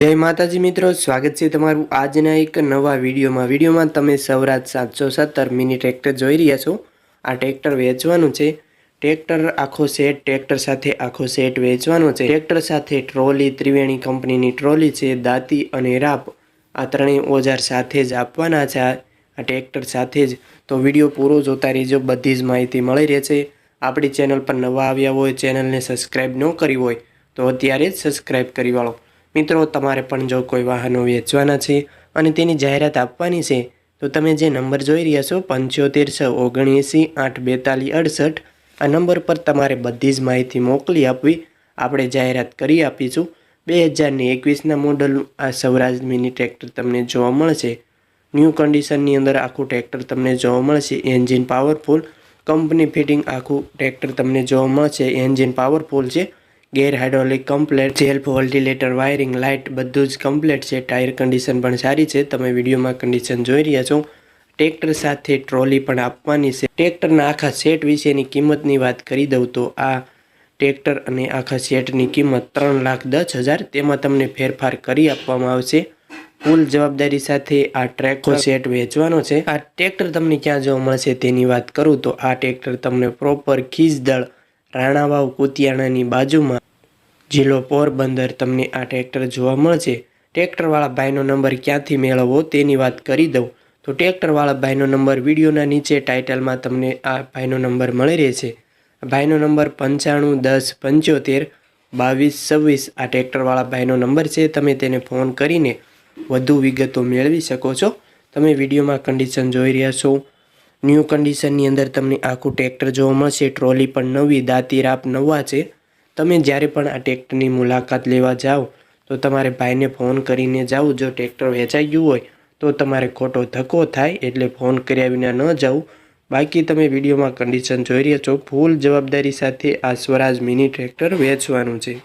જય માતાજી મિત્રો, સ્વાગત છે તમારું આજના એક નવા વિડીયોમાં. વિડીયોમાં તમે સૌરાજ સાતસો સત્તર મિની ટ્રેક્ટર જોઈ રહ્યા છો. આ ટ્રેક્ટર વેચવાનું છે. ટ્રેક્ટર આખો સેટ ટ્રેક્ટર સાથે આખો સેટ વેચવાનો છે. ટ્રેક્ટર સાથે ટ્રોલી ત્રિવેણી કંપનીની ટ્રોલી છે, દાંતી અને રાપ. આ ત્રણેય ઓજાર સાથે જ આપવાના છે. આ ટ્રેક્ટર સાથે જ. તો વીડિયો પૂરો જોતા રહેજો, બધી જ માહિતી મળી રહેશે. આપણી ચેનલ પર નવા આવ્યા હોય ચેનલને સબસ્ક્રાઈબ ન કરી હોય, તો અત્યારે જ સબસ્ક્રાઈબ કરી વાળો. મિત્રો, તમારે પણ જો કોઈ વાહનો વેચવાના છે અને તેની જાહેરાત આપવાની છે, તો તમે જે નંબર જોઈ રહ્યા છો, પંચોતેર છ ઓગણએંસી આઠ બેતાલીસ અડસઠ, આ નંબર પર તમારે બધી જ માહિતી મોકલી આપવી. આપણે જાહેરાત કરી આપીશું. બે હજારની એકવીસના મોડલનું આ સૌરાજ મિની ટ્રેક્ટર તમને જોવા મળશે. ન્યૂ કન્ડિશનની અંદર આખું ટ્રેક્ટર તમને જોવા મળશે. Engine powerful. કંપની ફિટિંગ આખું ટ્રેક્ટર તમને જોવા મળશે. એન્જિન પાવરફુલ છે. ગેર હાઇડ્રોલિક કમ્પ્લેટ સેલ્ફ વોલ્ટિલેટર વાયરિંગ લાઇટ બધું જ કમ્પ્લેટ છે. ટાયર કન્ડિશન પણ સારી છે. તમે વિડીયોમાં કન્ડિશન જોઈ રહ્યા છો. ટ્રેક્ટર સાથે ટ્રોલી પણ આપવાની છે. ટ્રેક્ટરના આખા સેટ વિશેની કિંમતની વાત કરી દઉં તો આ ટ્રેક્ટર અને આખા સેટની કિંમત ત્રણ લાખ દસ હજાર. તેમાં તમને ફેરફાર કરી આપવામાં આવશે. ફૂલ જવાબદારી સાથે આ ટ્રેકો સેટ વેચવાનો છે. આ ટ્રેક્ટર તમને ક્યાં જોવા મળશે તેની વાત કરું તો આ ટ્રેક્ટર તમને પ્રોપર ખીજદળ રાણાવાવ કુતિયાણાની બાજુમાં જિલ્લો પોરબંદર તમને આ ટ્રેક્ટર જોવા મળશે. ટ્રેક્ટરવાળા ભાઈનો નંબર ક્યાંથી મેળવવો તેની વાત કરી દઉં. તો ટ્રેક્ટરવાળા ભાઈનો નંબર વિડીયોના નીચે ટાઇટલમાં તમને આ ભાઈનો નંબર મળી રહેશે. ભાઈનો નંબર પંચાણું દસ પંચોતેર બાવીસ છવ્વીસ આ ટ્રેક્ટરવાળા ભાઈનો નંબર છે. તમે તેને ફોન કરીને વધુ વિગતો મેળવી શકો છો. તમે વિડીયોમાં કન્ડિશન જોઈ રહ્યા છો. ન્યૂ કન્ડિશનની અંદર તમને આખું ટ્રેક્ટર જોવા મળશે ટ્રોલી પણ નવી, દાંતી રાપ નવા છે. તમે જ્યારે પણ આ ટ્રેક્ટરની મુલાકાત લેવા જાઓ, તો તમારે ભાઈને ફોન કરીને જાઓ. જો ટ્રેક્ટર વેચાઈ ગયું હોય, તો તમારે ખોટો ધક્કો થાય, એટલે ફોન કર્યા વિના ન જાઓ. બાકી તમે વિડીયોમાં કન્ડિશન જોઈ રહ્યા છો. ફૂલ જવાબદારી સાથે આ સ્વરાજ મિની ટ્રેક્ટર વેચવાનું છે.